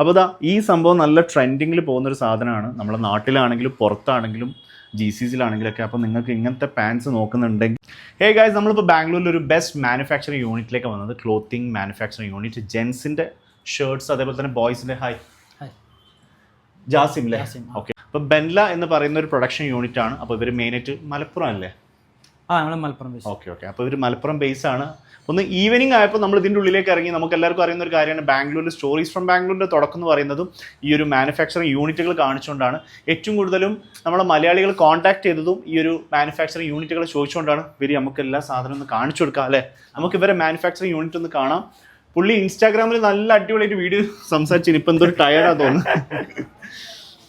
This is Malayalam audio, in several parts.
അപ്പോൾ ഇതാ ഈ സംഭവം നല്ല ട്രെൻഡിങ്ങിൽ പോകുന്ന ഒരു സാധനമാണ്. നമ്മുടെ നാട്ടിലാണെങ്കിലും പുറത്താണെങ്കിലും ജി സി സിയിലാണെങ്കിലൊക്കെ അപ്പോൾ നിങ്ങൾക്ക് ഇങ്ങനത്തെ പാൻസ് നോക്കുന്നുണ്ടെങ്കിൽ ഹേ ഗായ്സ് നമ്മളിപ്പോൾ ബാംഗ്ലൂരിൽ ഒരു ബെസ്റ്റ് മാനുഫാക്ചറിങ് യൂണിറ്റിലേക്ക് വന്നത് ക്ലോത്തിങ് മാനുഫാക്ചറിങ് യൂണിറ്റ് ജെൻസിന്റെ ഷർട്ട്സ് അതേപോലെ തന്നെ ബോയ്സിന്റെ ഹൈ. ജാസിം അല്ലേ ഓക്കെ അപ്പോൾ ബെൻല എന്ന് പറയുന്ന ഒരു പ്രൊഡക്ഷൻ യൂണിറ്റ് ആണ്. അപ്പോൾ ഇവർ മെയിനായിട്ട് മലപ്പുറം അല്ലേ? ആ നമ്മൾ മലപ്പുറം ബേസ് ഓക്കെ ഓക്കെ അപ്പോൾ ഇവർ മലപ്പുറം ബേസ് ആണ്. ഒന്ന് ഈവനിങ് ആയപ്പോൾ നമ്മൾ ഇതിന്റെ ഉള്ളിലേക്ക് ഇറങ്ങി. നമുക്ക് എല്ലാവർക്കും അറിയുന്ന ഒരു കാര്യമാണ്. ബാംഗ്ലൂരിൽ സ്റ്റോറീസ് ഫ്രം ബാംഗ്ലൂരിന്റെ തുടക്കം എന്ന് പറയുന്നതും ഈ ഒരു മാനുഫാക്ചറിങ് യൂണിറ്റുകൾ കാണിച്ചുകൊണ്ടാണ്. ഏറ്റവും കൂടുതലും നമ്മളെ മലയാളികൾ കോൺടാക്ട് ചെയ്തതും ഈ ഒരു മാനുഫാക്ചറിങ് യൂണിറ്റുകൾ ചോദിച്ചുകൊണ്ടാണ് ഇവർ നമുക്ക് എല്ലാ സാധനവും ഒന്ന് കാണിച്ചു കൊടുക്കാം അല്ലേ? നമുക്ക് ഇവരെ മാനുഫാക്ചറിങ് യൂണിറ്റ് ഒന്ന് കാണാം. പുള്ളി ഇൻസ്റ്റാഗ്രാമിൽ നല്ല അടിപൊളിയായിട്ട് വീഡിയോ സംസാരിച്ചു ഇപ്പം എന്തൊരു ടയർഡാ തോന്നുന്നു.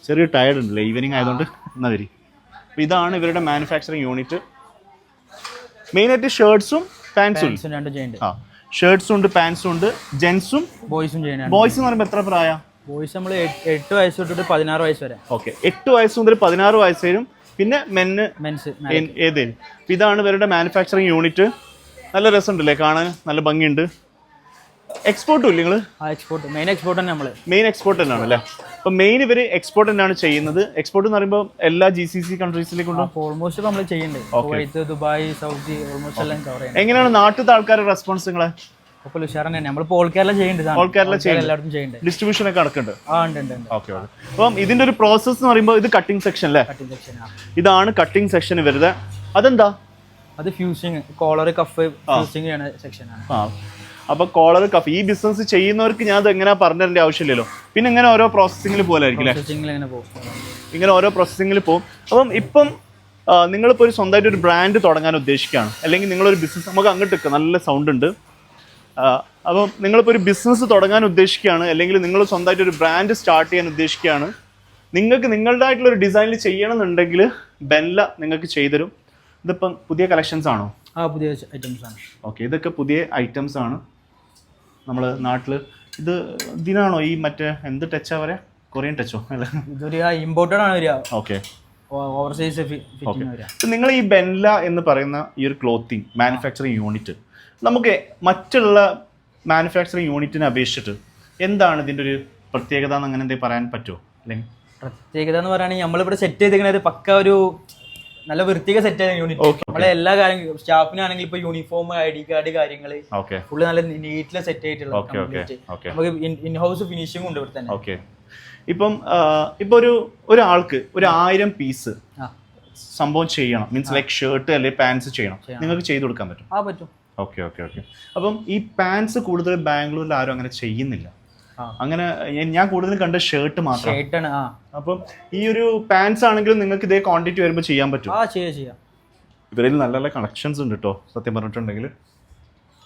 ചെറിയ ടയർഡ് ഉണ്ടല്ലേ? ഈവനിങ് ആയതുകൊണ്ട് എന്നാ വരി? ഇതാണ് ഇവരുടെ മാനുഫാക്ചറിങ് യൂണിറ്റ് മെയിനായിട്ട് ഷർട്ട്സും പാൻസും ആ ഷർട്ട്സും ഉണ്ട് പാൻസും ഉണ്ട് ജെൻസും ബോയ്സും ബോയ്സ് എന്ന് പറയുമ്പോൾ എത്ര പ്രായം? ബോയ്സ് നമ്മൾ എട്ട് വയസ്സ് തൊട്ടിട്ട് പതിനാറ് വയസ്സ് വരെ. ഓക്കെ എട്ട് വയസ്സ് മുതൽ പതിനാറ് വയസ്സ് വരും പിന്നെ മെന്ന് മെൻസ് ഏതേലും ഇതാണ് ഇവരുടെ മാനുഫാക്ചറിങ് യൂണിറ്റ് നല്ല രസമുണ്ടല്ലേ കാണാൻ? നല്ല ഭംഗിയുണ്ട്. എക്സ്പോർട്ടും ഇല്ല നിങ്ങൾ എക്സ്പോർട്ട് മെയിൻ എക്സ്പോർട്ട് തന്നെ നമ്മൾ മെയിൻ എക്സ്പോർട്ട് തന്നെയാണ് അല്ലേ അപ്പോൾ മെയിൻ ഇവർ എക്സ്പോർട്ട് തന്നെയാണ് ചെയ്യുന്നത്. എക്സ്പോർട്ട് എന്ന് പറയുമ്പോൾ എല്ലാ ജി സി സി കൺട്രീസിലേക്കും ഓൾമോസ്റ്റ് നമ്മൾ ചെയ്യുന്നുണ്ട്. ദുബായ് സൗദി ഓൾമോസ്റ്റ് എല്ലാം കവർ ചെയ്യുന്നത് എങ്ങനെയാണ് നാട്ടിലത്തെ ആൾക്കാരുടെ റെസ്പോൺസ് നിങ്ങളെ? അപ്പോൾ ഉഷാർ തന്നെ നമ്മളിപ്പോൾ ഓൾ കേരള ചെയ്യുന്നുണ്ട് All Kerala എല്ലായിടത്തും ചെയ്യുന്നുണ്ട്. ഡിസ്ട്രിബ്യൂഷൻ ഒക്കെ നടക്കുന്നുണ്ട്. ആ ഉണ്ട് ഉണ്ട് ഉണ്ട്. ഓക്കെ ഓക്കെ അപ്പം ഇതിന്റെ ഒരു പ്രോസസ്സ് എന്ന് പറയുമ്പോൾ ഇത് കട്ടിംഗ് സെക്ഷൻ അല്ലേ? കട്ടിംഗ് സെക്ഷൻ ഇതാണ് കട്ടിംഗ് സെക്ഷൻ വരുന്നത് അതെന്താ? അത് fusing collar cuff fusing section സെക്ഷനാണ് ആ. അപ്പൊ കോളർ കഫ് ഈ ബിസിനസ് ചെയ്യുന്നവർക്ക് ഞാൻ അത് എങ്ങനെ പറഞ്ഞു തരേണ്ട ആവശ്യമില്ലല്ലോ. പിന്നെ ഇങ്ങനെ ഓരോ പ്രോസസ്സിങ്ങിൽ പോലായിരിക്കും അല്ലേ? ഇങ്ങനെ ഓരോ പ്രോസസ്സിങ്ങിൽ പോകും. അപ്പം ഇപ്പം നിങ്ങളിപ്പോൾ ഒരു സ്വന്തമായിട്ട് ഒരു ബ്രാൻഡ് തുടങ്ങാൻ ഉദ്ദേശിക്കുകയാണ്. അല്ലെങ്കിൽ നിങ്ങളൊരു ബിസിനസ് നമുക്ക് അങ്ങോട്ട് നിൽക്കാം നല്ല സൗണ്ട് ഉണ്ട്. അപ്പം നിങ്ങളിപ്പോൾ ഒരു ബിസിനസ് തുടങ്ങാൻ ഉദ്ദേശിക്കുകയാണ്. അല്ലെങ്കിൽ നിങ്ങൾ സ്വന്തമായിട്ട് ഒരു ബ്രാൻഡ് സ്റ്റാർട്ട് ചെയ്യാൻ ഉദ്ദേശിക്കുകയാണ്. നിങ്ങൾക്ക് നിങ്ങളുടേതായിട്ടുള്ള ഒരു ഡിസൈനിൽ ചെയ്യണമെന്നുണ്ടെങ്കിൽ ബെല്ല നിങ്ങൾക്ക് ചെയ്തുതരും. ഇതിപ്പം പുതിയ കളക്ഷൻസ് ആണോ? ആ പുതിയ ഐറ്റംസ് ആണ്. ഓക്കെ ഇതൊക്കെ പുതിയ ഐറ്റംസ് ആണ്. നമ്മൾ നാട്ടിൽ ഇത് ഇതിനാണോ ഈ മറ്റേ എന്ത് ടച്ചാ പറയാ? കൊറിയൻ ടച്ചോ അല്ല. ഇതൊരു ഇമ്പോർട്ടഡ് ആണ് വരിക. ഓക്കെ ഓവർസൈസ് നിങ്ങൾ ഈ ബെൻല എന്ന് പറയുന്ന ഈ ഒരു ക്ലോത്തിങ് മാനുഫാക്ചറിങ് യൂണിറ്റ് നമുക്ക് മറ്റുള്ള മാനുഫാക്ചറിങ് യൂണിറ്റിനെ അപേക്ഷിച്ചിട്ട് എന്താണ് ഇതിന്റെ ഒരു പ്രത്യേകത എന്ന് അങ്ങനെ എന്തെങ്കിലും പറയാൻ പറ്റുമോ അല്ലെങ്കിൽ പ്രത്യേകത എന്ന് പറയുകയാണെങ്കിൽ നമ്മളിവിടെ സെറ്റ് ചെയ്തിരിക്കുന്ന ചെയ്തിരിക്കുന്നത് പക്ക ഒരു നല്ല വൃത്തിക സെറ്റ് ആയ യൂണിറ്റ്. നമ്മളെ എല്ലാ കാര്യങ്ങളും സ്റ്റാഫിനാണെങ്കിൽ ഇപ്പൊ യൂണിഫോം ഐ ഡി കാർഡ് കാര്യങ്ങൾ ഫുള്ള് നല്ല നീറ്റിൽ സെറ്റ് ആയിട്ടുള്ള നമുക്ക് ഇൻ ഹൗസ് ഫിനിഷിംഗ് ഉണ്ട് ഇവിടെ തന്നെ ഇപ്പം ഇപ്പൊ ഒരു ഒരാൾക്ക് ഒരു ആയിരം പീസ് സംഭവം ചെയ്യണം. മീൻസ് ലൈക്ക് ഷർട്ട് അല്ലെങ്കിൽ പാൻസ് ചെയ്യണം. നിങ്ങൾക്ക് ചെയ്തു കൊടുക്കാൻ പറ്റും. ആ പറ്റും. ഓക്കെ ഓക്കെ ഓക്കെ അപ്പം ഈ പാൻസ് കൂടുതൽ ബാംഗ്ലൂരിൽ ആരും അങ്ങനെ ചെയ്യുന്നില്ല. അങ്ങനെ ഞാൻ- കൂടുതൽ കൂടുതലും കണ്ട ഷർട്ട് മാത്രം. ഷർട്ടാണ് ആ. അപ്പം ഈ ഒരു പാൻസ് ആണെങ്കിലും നിങ്ങൾക്ക് ഇതേ ക്വാണ്ടിറ്റി വരുമ്പോൾ ചെയ്യാൻ പറ്റും. ആ ചെയ്യാം ചെയ്യാം. ഇവരിൽ നല്ല നല്ല കളക്ഷൻസ് ഉണ്ട് കേട്ടോ സത്യം പറഞ്ഞിട്ടുണ്ടെങ്കിൽ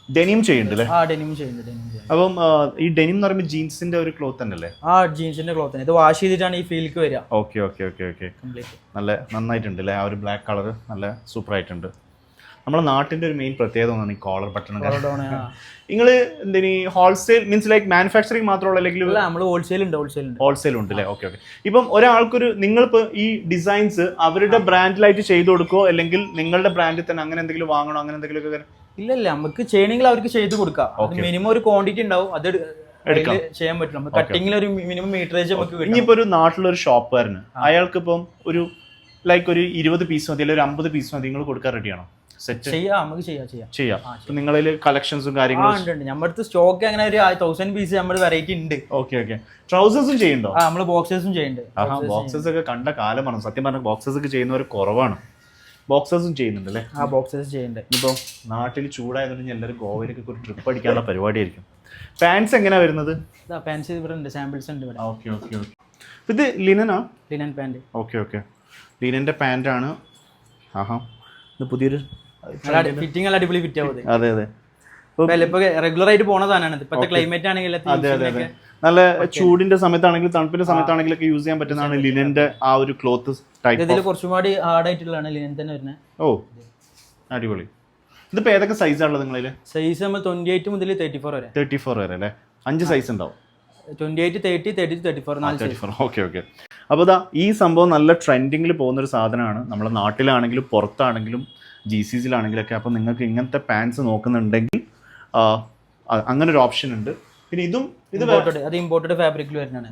ഡെനിം ചെയ്യുന്നുണ്ട് ആ ഡെനിം ചെയ്യുന്നുണ്ട് ഡെനിം ചെയ്യുന്നുണ്ട്. അപ്പം ആ, ഈ ഡെനിം എന്ന് പറയുമ്പോൾ ജീൻസിന്റെ ഒരു ക്ലോത്ത് തന്നെയല്ലേ? ആ ജീൻസിന്റെ ക്ലോത്ത് തന്നെ. ഇത് വാഷ് ചെയ്തിട്ടാണ് ഈ ഫീൽക്ക് വരിക. Okay okay okay okay complete നല്ല നന്നായിട്ടുണ്ട് അല്ലേ ആ ഒരു ബ്ലാക്ക് കളർ നല്ല സൂപ്പർ ആയിട്ടുണ്ട്. നമ്മുടെ നാട്ടിന്റെ ഒരു മെയിൻ പ്രത്യേകത ഒന്നാണ് ഈ കോളർ ബട്ടൺ നിങ്ങൾ എന്തിനീ ഹോൾസെയിൽ മീൻസ് ലൈക്ക് മാനുഫാക്ചറിങ് മാത്രമുള്ള അല്ലെങ്കിൽ അല്ല നമ്മൾ ഹോൾസെയിൽ ഉണ്ട് ഹോൾസെയിൽ ഉണ്ട്. ഹോൾസെയിൽ ഉണ്ട് അല്ലേ ഓക്കെ ഓക്കെ ഇപ്പം ഒരാൾക്കൊരു നിങ്ങളിപ്പോൾ ഈ ഡിസൈൻസ് അവരുടെ ബ്രാൻഡിലായിട്ട് ചെയ്തു കൊടുക്കോ? അല്ലെങ്കിൽ നിങ്ങളുടെ ബ്രാൻഡിൽ തന്നെ അങ്ങനെ എന്തെങ്കിലും വാങ്ങണോ? അങ്ങനെ എന്തെങ്കിലും ഒക്കെ ഇല്ല ഇല്ല. നമുക്ക് ചെയ്യണമെങ്കിൽ അവർക്ക് ചെയ്ത് കൊടുക്കാം. മിനിമം ഒരു ക്വാണ്ടിറ്റി ഉണ്ടാവും. അത് ചെയ്യാൻ പറ്റും. നമുക്ക് കട്ടിങ്ങിൽ ഒരു മിനിമം മീറ്ററേജ് നമുക്ക് ഇനിയിപ്പോ ഒരു നാട്ടിലൊരു ഷോപ്പുകാരന് അയാൾക്ക് ഇപ്പം ഒരു ലൈക്ക് ഒരു ഇരുപത് പീസ് മതി അല്ലെങ്കിൽ ഒരു അമ്പത് പീസ് മതി നിങ്ങൾ കൊടുക്കാൻ റെഡിയാണോ സെറ്റ് ചെയ്യാം നമുക്ക് ചെയ്യാം ചെയ്യാം. ചെയ്യാം. നിങ്ങളിൽ കളക്ഷൻസും കാര്യങ്ങളും ഉണ്ട് ഉണ്ട്. നമ്മുടെ അടുത്ത് സ്റ്റോക്ക് അങ്ങനെ ഒരു തൗസൻഡ് പീസ് നമ്മുടെ വെറൈറ്റി ഉണ്ട്. ഓക്കെ ഓക്കെ ട്രൗസേഴ്സും ചെയ്യുന്നുണ്ടോ? ആ നമ്മൾ ബോക്സേഴ്സും ചെയ്യുന്നുണ്ട്. ആ ബോക്സസ് ഒക്കെ കണ്ട കാലമാണ് സത്യം പറഞ്ഞ ബോക്സസ് ഒക്കെ ചെയ്യുന്നവർ കുറവാണ്. ബോക്സസും ചെയ്യുന്നുണ്ട് അല്ലേ? ആ ബോക്സേഴ്സ് ചെയ്യുന്നുണ്ട്. ഇപ്പോൾ നാട്ടിൽ ചൂടായതുകൊണ്ട് എല്ലാവരും ഗോവയിലേക്ക് ഒരു ട്രിപ്പ് അടിക്കാനുള്ള പരിപാടിയായിരിക്കും. പാൻസ് എങ്ങനെയാ വരുന്നത്? പാൻസ് ഇവിടെ ഉണ്ട്. സാമ്പിൾസ് ഉണ്ട് ഇവിടെ. ഓക്കെ ഓക്കെ ഓക്കെ ഇത് ലിനനാ ലിനൻ പാന്റ് ഓക്കെ ഓക്കെ ലിനന്റെ പാന്റാണ് ആഹാ. ഇത് പുതിയൊരു ഫിറ്റിംഗ് നല്ല അടിപൊളി ഫിറ്റ് ആവും അതെ. അതെ റെഗുലർ ആയിട്ട് പോണ സാധനമാണ് ഇപ്പോഴത്തെ ക്ലൈമറ്റ് ആണെങ്കിൽ അതെ അതെ അതെ. നല്ല ചൂടിന്റെ സമയത്താണെങ്കിലും തണുപ്പിന്റെ സമയത്താണെങ്കിലും ഒക്കെ യൂസ് ചെയ്യാൻ പറ്റുന്നതാണ് ലിനന്റെ ആ. ഒരു ക്ലോത്ത് ടൈപ്പ് ഇതിൽ കുറച്ചും കൂടി ഹാർഡ് ആയിട്ടുള്ളതാണ് ലിനൻ തന്നെ വരുന്നത് ഓ അടിപൊളി. ഇതിപ്പോ ഏതൊക്കെ സൈസാണുള്ളത് നിങ്ങളിൽ സൈസ് നമ്മൾ ട്വന്റി എയ്റ്റ് മുതൽ തേർട്ടി ഫോർ വരെ. തേർട്ടി ഫോർ വരെ അല്ലേ? അഞ്ച് സൈസ് ഉണ്ടാവും. Twenty eight thirty thirty thirty four thirty four okay okay അപ്പോൾ ഈ സംഭവം നല്ല ട്രെൻഡിങ്ങിൽ പോകുന്ന ഒരു സാധനമാണ്. നമ്മുടെ നാട്ടിലാണെങ്കിലും പുറത്താണെങ്കിലും ജി സി സിയിലാണെങ്കിലൊക്കെ അപ്പോൾ നിങ്ങൾക്ക് ഇങ്ങനത്തെ പാൻസ് നോക്കുന്നുണ്ടെങ്കിൽ അങ്ങനെ ഒരു ഓപ്ഷൻ ഉണ്ട്. പിന്നെ ഇതും ഇത് ഇമ്പോർട്ടഡ് അത് ഇമ്പോർട്ടഡ് ഫാബ്രിക്കിൽ വരുന്നതാണ്.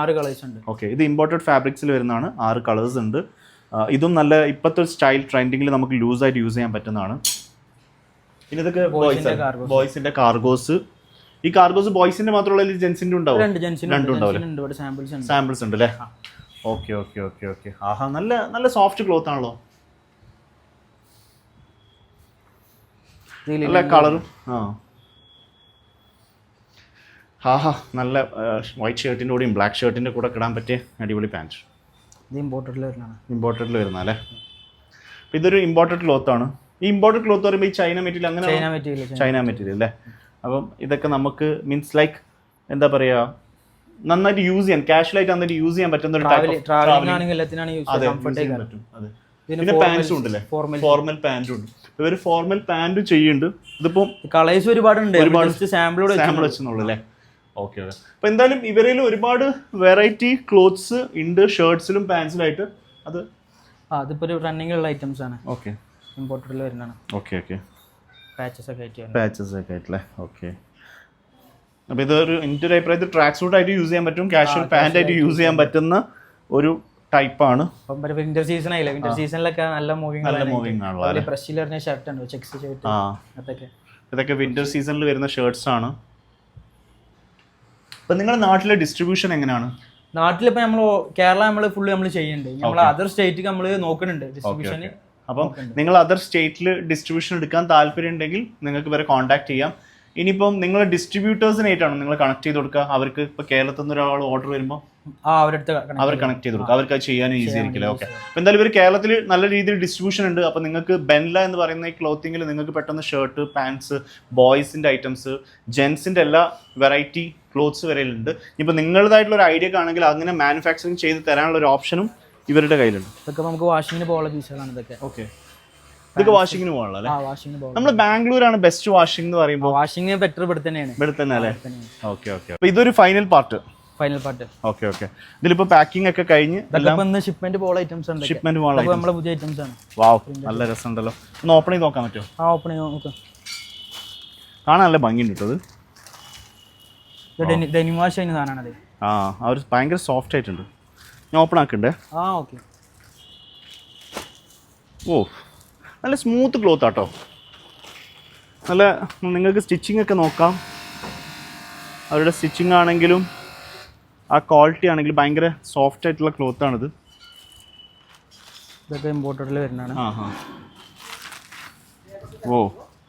ആറ് കളേഴ്സ് ഉണ്ട്. ഓക്കെ ഇത് ഇമ്പോർട്ടഡ് ഫാബ്രിക്സിൽ വരുന്നതാണ്. ആറ് കളേഴ്സ് ഉണ്ട്. ഇതും നല്ല ഇപ്പോഴത്തെ സ്റ്റൈൽ ട്രെൻഡിങ്ങിൽ നമുക്ക് ലൂസ് ആയിട്ട് യൂസ് ചെയ്യാൻ പറ്റുന്നതാണ്. പിന്നെ ഇതൊക്കെ ബോയ്സിന്റെ കാർഗോസ് ഈ കാർഗോസ് ബോയ്സിന്റെ മാത്രമുള്ള ജെൻസിന്റെ ഉണ്ടാവും? രണ്ട് ജെൻസിന് രണ്ടും ഉണ്ടാവില്ലേ? ഉണ്ട്. ഇവിടെ സാമ്പിൾസ് ഉണ്ട്. സാമ്പിൾസ് ഉണ്ട് അല്ലേ? ഓക്കെ ഓക്കെ ഓക്കെ ഓക്കെ ആഹാ നല്ല നല്ല സോഫ്റ്റ് ക്ലോത്ത് ആണല്ലോ. നല്ല കളറും. ആ. ഹാ നല്ല വൈറ്റ് ഷർട്ടിന്റെ കൂടെയും ബ്ലാക്ക് ഷർട്ടിന്റെ കൂടെ കിടാൻ പറ്റിയ അടിപൊളി പാന്റ് ഇത് ഇമ്പോർട്ടഡിൽ വരുന്നതാണ്. ഇമ്പോർട്ടഡിൽ വരുന്ന അല്ലേ? അപ്പോൾ ഇതൊരു ഇമ്പോർട്ടഡ് ക്ലോത്താണ് ആണ്. ഈ ഇമ്പോർട്ടഡ് ക്ലോത്ത് പറയുമ്പോൾ ഈ ചൈന മെറ്റീരിയൽ അങ്ങനെ ചൈന മെറ്റീരിയൽ ചൈന മെറ്റീരിയൽ അല്ലേ? അപ്പം ഇതൊക്കെ നമുക്ക് മീൻസ് ലൈക്ക് എന്താ പറയുക നന്നായിട്ട് യൂസ് ചെയ്യാൻ കാഷ്വൽ ആയിട്ട് നന്നായിട്ട് യൂസ് ചെയ്യാൻ പറ്റുന്ന ഒരു ടൈപ്പ് ട്രാവലിംഗ് ആണെങ്കിൽ എല്ലാത്തിനാണ് യൂസ് ചെയ്യാൻ പറ്റും. അതെ. പിന്നെ പാൻസും ഉണ്ടല്ലേ? ഫോർമൽ ഫോർമൽ പാന്റും ഉണ്ട്. ഇവർ ഫോർമൽ പാന്റും ചെയ്യുന്നുണ്ട്. ഇതിപ്പോ കളേഴ്സ് ഒരുപാടുണ്ട്. ഒരുപാട് സാമ്പിൾ സാമ്പിൾ വെച്ചെന്നുള്ളൂ അല്ലേ? ഓക്കെ ഓക്കെ അപ്പോൾ എന്തായാലും ഇവരിൽ ഒരുപാട് വെറൈറ്റി ക്ലോത്ത്സ് ഉണ്ട് ഷർട്ട്സിലും പാൻസിലായിട്ട് അത് ആ അതിപ്പോ ഒരു റണ്ണിങ് ഉള്ള ഐറ്റംസ് ആണ്. ഓക്കെ ഇമ്പോർട്ടഡിൽ വരുന്നതാണ്. ഓക്കെ ഓക്കെ പാച്ചസ് ഒക്കെ ആയിട്ട് പാച്ചസ് ഒക്കെ ആയിട്ടല്ലേ? ഓക്കെ അപ്പോൾ ഇതൊരു എന്റെ ഒരു അഭിപ്രായത്തിൽ ട്രാക്ക് സൂട്ട് ആയിട്ട് യൂസ് ചെയ്യാൻ പറ്റും കാഷ്വൽ പാന്റ് ആയിട്ട് യൂസ് ചെയ്യാൻ പറ്റുന്ന ഒരു ടൈപ്പാണ് ആണ്. വിന്റർ സീസൺ ആയില്ല? വിന്റർ സീസണിലൊക്കെ നല്ല മൂവിങ് നല്ല മൂവിങ് ആണ് ബ്രഷിൽ വരുന്ന ഷർട്ട് ഉണ്ട് ചെക്സ് ഷർട്ട് അതൊക്കെ. ഇതൊക്കെ വിന്റർ സീസണിൽ വരുന്ന ഷർട്ട്സ് ആണ്. അപ്പോൾ നിങ്ങളുടെ നാട്ടിലെ ഡിസ്ട്രിബ്യൂഷൻ എങ്ങനെയാണ്? നാട്ടിലിപ്പോ നമ്മൾ കേരള നമ്മൾ ഫുള്ള് നമ്മൾ ചെയ്യുന്നുണ്ട്. നമ്മൾ അതർ സ്റ്റേറ്റ് നമ്മൾ നോക്കുന്നുണ്ട്. ഡിസ്ട്രിബ്യൂഷൻ അപ്പം നിങ്ങൾ അതർ സ്റ്റേറ്റിൽ ഡിസ്ട്രിബ്യൂഷൻ എടുക്കാൻ താല്പര്യം ഉണ്ടെങ്കിൽ നിങ്ങൾക്ക് വരെ കോൺടാക്ട് ചെയ്യാം. ഇനിയിപ്പം നിങ്ങൾ ഡിസ്ട്രിബ്യൂട്ടേഴ്സിനായിട്ടാണ് നിങ്ങൾ കണക്ട് ചെയ്ത് കൊടുക്കുക? അവർക്ക് ഇപ്പോൾ കേരളത്തിൽ നിന്ന് ഒരാൾ ഓർഡർ വരുമ്പോൾ അവർ കണക്ട് ചെയ്ത് കൊടുക്കും. അവർക്ക് അത് ചെയ്യാനും ഈസി ആയിരിക്കില്ല ഓക്കെ അപ്പോൾ എന്തായാലും ഇവർ കേരളത്തിൽ നല്ല രീതിയിൽ ഡിസ്ട്രിബ്യൂഷൻ ഉണ്ട്. അപ്പോൾ നിങ്ങൾക്ക് ബെൻല എന്ന് പറയുന്ന ഈ ക്ലോത്തിങ്ങിൽ നിങ്ങൾക്ക് പെട്ടെന്ന് ഷർട്ട് പാൻസ് ബോയ്സിന്റെ ഐറ്റംസ് ജെൻസിന്റെ എല്ലാ വെറൈറ്റി ക്ലോത്ത്സ് വരെയുണ്ട് ഇപ്പോൾ നിങ്ങളുടേതായിട്ടുള്ള ഒരു ഐഡിയ ആണെങ്കിൽ അങ്ങനെ മാനുഫാക്ചറിങ് ചെയ്ത് തരാനുള്ള ഒരു ഓപ്ഷനും ഇവരുടെ കയ്യിലുണ്ട്. ഇതൊക്കെ നമുക്ക് വാഷിങ്ങിന് പോകാനുള്ള പീസുകളാണ് ഇതൊക്കെ. ഓക്കെ ഇതൊക്കെ വാഷിങ്ങിന് പോകാനുള്ള അല്ലേ? ആ ആണ് നമ്മൾ ബെസ്റ്റ് വാഷിംഗ് എന്ന് പറയുമ്പോൾ വാഷിംഗ് ബെറ്റർ ഇവിടെ തന്നെയാണ് ഇവിടെ തന്നെ അല്ലേ? ഓക്കെ ഓക്കെ അപ്പോൾ ഇതൊരു final part final part okay okay ഇതിലിപ്പോ പാക്കിംഗ് ഒക്കെ കഴിഞ്ഞ് ഇന്ന് ഷിപ്മെന്റ് പോള ഐറ്റംസ് ഉണ്ട് ഷിപ്മെന്റ് പോള നമ്മളെ പുതിയ ഐറ്റംസ് ആണ്. വാവ് നല്ല രസമുണ്ടല്ലോ. ഒന്ന് ഓപ്പൺ ചെയ്ത് നോക്കാൻ പറ്റുമോ? ആ ഓപ്പൺ ചെയ്ത് നോക്കാം. കാണാൻ നല്ല ഭംഗിയുണ്ട് കേട്ടോ ഇത്. ഡെനിം വാഷ് സാധനമാണത് ആ ഒരു ഭയങ്കര സോഫ്റ്റ് ആയിട്ടുണ്ട്. ഞാൻ ഓപ്പൺ ആക്കണ്ടേ? ആ ഓക്കെ ഓ നല്ല സ്മൂത്ത് ക്ലോത്ത് ആട്ടോ. നല്ല നിങ്ങൾക്ക് സ്റ്റിച്ചിങ് ഒക്കെ നോക്കാം. അവരുടെ സ്റ്റിച്ചിങ് ആണെങ്കിലും ആ ക്വാളിറ്റി ആണെങ്കിൽ ഭയങ്കര സോഫ്റ്റ് ആയിട്ടുള്ള ക്ലോത്ത് ആണിത്. ഇതൊക്കെ ഇമ്പോർട്ടഡിൽ വരുന്നതാണ്. ഓ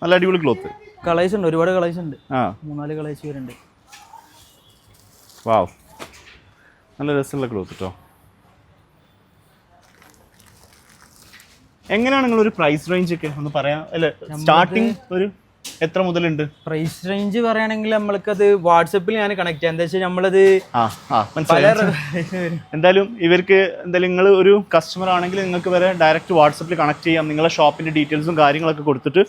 നല്ല അടിപൊളി ക്ലോത്ത് കളേഴ്സ് ഉണ്ട് ഒരുപാട് കളേഴ്സ് ഉണ്ട്. ആ. മൂന്നാൽ കളേഴ്സ് വരുന്നുണ്ട്. വാവ് നല്ല രസമുള്ള ക്ലോത്ത് കേട്ടോ എങ്ങനെയാണ് നിങ്ങളൊരു പ്രൈസ് റേഞ്ച് ഒക്കെ ഒന്ന് പറയാം? അല്ലെ സ്റ്റാർട്ടിങ് ഒരു എത്ര മുതലുണ്ട്? പ്രൈസ് റേഞ്ച് പറയുകയാണെങ്കിൽ അത് വാട്സപ്പിൽ ഞാൻ കണക്ട് ചെയ്യാം. എന്താ വെച്ചാൽ നമ്മളത് എന്തായാലും ഇവർക്ക് എന്തായാലും നിങ്ങൾ ഒരു കസ്റ്റമർ ആണെങ്കിൽ നിങ്ങൾക്ക് വരെ ഡയറക്റ്റ് വാട്സപ്പിൽ കണക്ട് ചെയ്യാം. നിങ്ങളെ ഷോപ്പിന്റെ ഡീറ്റെയിൽസും കാര്യങ്ങളൊക്കെ കൊടുത്തിട്ട്.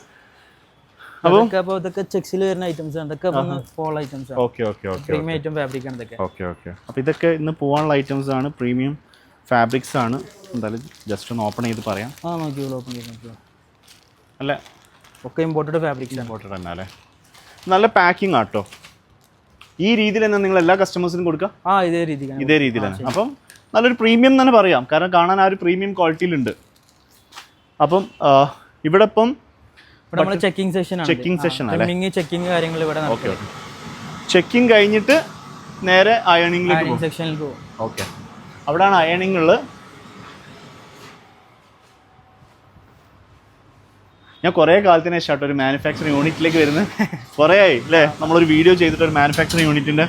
അപ്പോൾ ഇതൊക്കെ ചെക്സിൽ വരുന്ന ഐറ്റംസ് ആണ്. ഇതൊക്കെ fall items okay okay okay premium item fabric ആണ് ഇതൊക്കെ. Okay okay. അപ്പോൾ ഇതൊക്കെ ഇന്ന് പോകാനുള്ള ഐറ്റംസ് ആണ്. പ്രീമിയം ഫാബ്രിക്സ് ആണ്. എന്തായാലും ജസ്റ്റ് ഒന്ന് ഓപ്പൺ ചെയ്ത് പറയാം. ആ നോക്കിയോളൂ ഓപ്പൺ ചെയ്ത് നോക്കിയോ നല്ല ഒക്കെ ഇമ്പോർട്ടഡ് ഫാബ്രിക്സ് ഇമ്പോർട്ടഡ് തന്നെ അല്ലേ? നല്ല പാക്കിംഗ് ആട്ടോ. ഈ രീതിയിൽ തന്നെ നിങ്ങൾ എല്ലാ കസ്റ്റമേഴ്സിനും കൊടുക്കുക ആ ഇതേ രീതിയിൽ ഇതേ തന്നെ. അപ്പം നല്ലൊരു പ്രീമിയം തന്നെ പറയാം. കാരണം കാണാൻ ആ ഒരു പ്രീമിയം ക്വാളിറ്റിയിലുണ്ട് അപ്പം ഇവിടെ ഇപ്പം നമ്മൾ checking session checking session trimming checking കാര്യങ്ങൾ ഇവിടെ ഓക്കെ ചെക്കിംഗ് കഴിഞ്ഞിട്ട് നേരെ അയണിംഗ് സെക്ഷനിലേക്ക് പോകും. ഓക്കെ അവിടെയാണ് അയണിംഗ് ഉള്ളത്. ഞാൻ കുറേ കാലത്തിന് ശേഷം ഒരു മാനുഫാക്ചറിങ് യൂണിറ്റിലേക്ക് വരുന്നത്. കുറേ ആയി അല്ലേ? നമ്മളൊരു വീഡിയോ ചെയ്തിട്ട് ഒരു മാനുഫാക്ചറിങ് യൂണിറ്റിന്റെ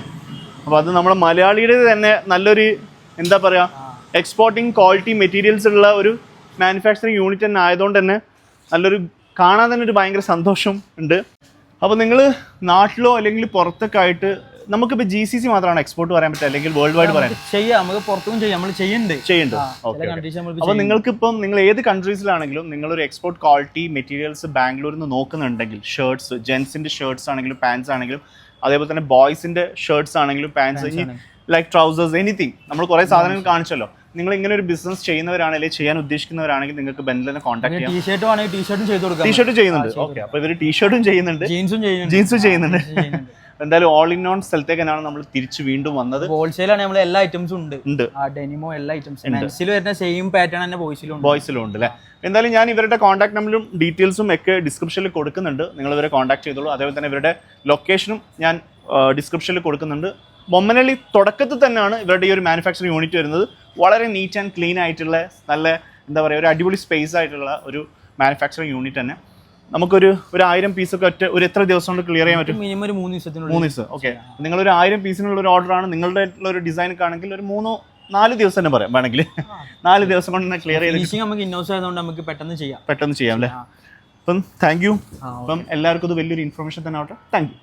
അപ്പോൾ അത് നമ്മുടെ മലയാളിയുടെ തന്നെ നല്ലൊരു എന്താ പറയുക എക്സ്പോർട്ടിങ് ക്വാളിറ്റി മെറ്റീരിയൽസ് ഉള്ള ഒരു മാനുഫാക്ചറിങ് യൂണിറ്റ് തന്നെ ആയതുകൊണ്ട് തന്നെ നല്ലൊരു കാണാൻ തന്നെ ഒരു ഭയങ്കര സന്തോഷം ഉണ്ട്. അപ്പോൾ നിങ്ങൾ നാട്ടിലോ അല്ലെങ്കിൽ പുറത്തൊക്കെ ആയിട്ട് നമുക്കിപ്പോൾ ജി സി സി മാത്രമാണ് എക്സ്പോർട്ട് പറയാൻ പറ്റുക അല്ലെങ്കിൽ വേൾഡ് വൈഡ് പറയാൻ ചെയ്യാം നമുക്ക് പുറത്തും ചെയ്യാം നമ്മൾ ചെയ്യുന്നുണ്ട്. ചെയ്യുന്നുണ്ട്. അപ്പൊ ഓക്കെ ചില കണ്ടീഷൻ നമ്മൾ അപ്പോൾ നിങ്ങൾക്ക് ഇപ്പം നിങ്ങൾ ഏത് കൺട്രീസിലാണെങ്കിലും നിങ്ങൾ ഒരു എക്സ്പോർട്ട് ക്വാളിറ്റി മെറ്റീരിയൽസ് ബാംഗ്ലൂരിൽ നിന്ന് നോക്കുന്നുണ്ടെങ്കിൽ ഷർട്ട്സ് ജെൻസിന്റെ ഷർട്ട്സ് ആണെങ്കിലും പാൻസ് ആണെങ്കിലും അതേപോലെ തന്നെ ബോയ്സിന്റെ ഷർട്ട്സ് ആണെങ്കിലും pants like like trousers anything നമ്മൾ കുറെ സാധനങ്ങൾ കാണിച്ചല്ലോ. നിങ്ങൾ ഇങ്ങനെ ഒരു ബിസിനസ് ചെയ്യുന്നവരാണ് അല്ലെങ്കിൽ ചെയ്യാൻ ഉദ്ദേശിക്കുന്നവരാണെങ്കിൽ നിങ്ങൾക്ക് ബെൻഡിനെ കോൺടാക്ട് ചെയ്യാം. ടീഷർട്ട് വേണമെങ്കിൽ ടീഷർട്ടും ചെയ്ത് കൊടുക്കാം. ടീഷർട്ട് ചെയ്യുന്നുണ്ട്. ഓക്കെ അപ്പോൾ ഇവർ ടീഷർട്ടും ചെയ്യുന്നുണ്ട്. ജീൻസും ചെയ്യുന്നുണ്ട്. ജീൻസും ചെയ്യുന്നുണ്ട്. എന്തായാലും ഓൾ ഇൻ ഓൺ സ്ഥലത്തേക്ക് തന്നെയാണ് നമ്മൾ തിരിച്ചു വീണ്ടും വന്നത്. ഹോൾസെയിലാണ് നമ്മൾ എല്ലാ ഐറ്റംസും ഉണ്ട്. ഉണ്ട്. ആ ഡെനിമോ എല്ലാ ഐറ്റംസും മെൻസിൽ വരുന്ന സെയിം പാറ്റേൺ തന്നെ ബോയ്സിലും ഉണ്ട്. ബോയ്സിലും ഉണ്ട് അല്ലേ? എന്തായാലും ഞാൻ ഇവരുടെ കോൺടാക്ട് നമ്പറും ഡീറ്റെയിൽസും ഒക്കെ ഡിസ്ക്രിപ്ഷനിൽ കൊടുക്കുന്നുണ്ട്. നിങ്ങൾ ഇവരെ കോൺടാക്ട് ചെയ്തോളൂ. അതേപോലെ തന്നെ ഇവരുടെ ലൊക്കേഷനും ഞാൻ ഡിസ്ക്രിപ്ഷനിൽ കൊടുക്കുന്നുണ്ട്. ബൊമ്മനള്ളി തുടക്കത്തിൽ തന്നെയാണ് ഇവരുടെ ഈ ഒരു മാനുഫാക്ചറിങ് യൂണിറ്റ് വരുന്നത്. വളരെ നീറ്റ് ആൻഡ് ക്ലീൻ ആയിട്ടുള്ള നല്ല എന്താ പറയുക ഒരു അടിപൊളി സ്പേസ് ആയിട്ടുള്ള ഒരു മാനുഫാക്ചറിങ് യൂണിറ്റ് തന്നെ. നമുക്കൊരു ഒരു ആയിരം ഒക്കെ ഒറ്റ ഒരു എത്ര ദിവസം കൊണ്ട് ക്ലിയർ ചെയ്യാൻ പറ്റും? മിനിമം ഒരു മൂന്ന് ദിവസത്തിനുള്ളിൽ മൂന്ന് ദിവസം. ഓക്കെ നിങ്ങൾ ഒരു ആയിരം പീസിനുള്ള ഒരു ഓർഡർ ആണ്. നിങ്ങളുടെ ഒരു ഡിസൈൻ ആണെങ്കിൽ ഒരു മൂന്നോ നാല് ദിവസം തന്നെ പറയാം വേണമെങ്കിൽ. നാല് ദിവസം കൊണ്ട് തന്നെ ക്ലിയർ ചെയ്ത് നമുക്ക് ഇന്നോസ് ആയതുകൊണ്ട് നമുക്ക് പെട്ടെന്ന് ചെയ്യാം. പെട്ടെന്ന് ചെയ്യാം അല്ലേ? അപ്പം താങ്ക് യു അപ്പം എല്ലാവർക്കും ഇത് വലിയൊരു ഇൻഫർമേഷൻ തന്നെ ആവട്ടെ. Thank you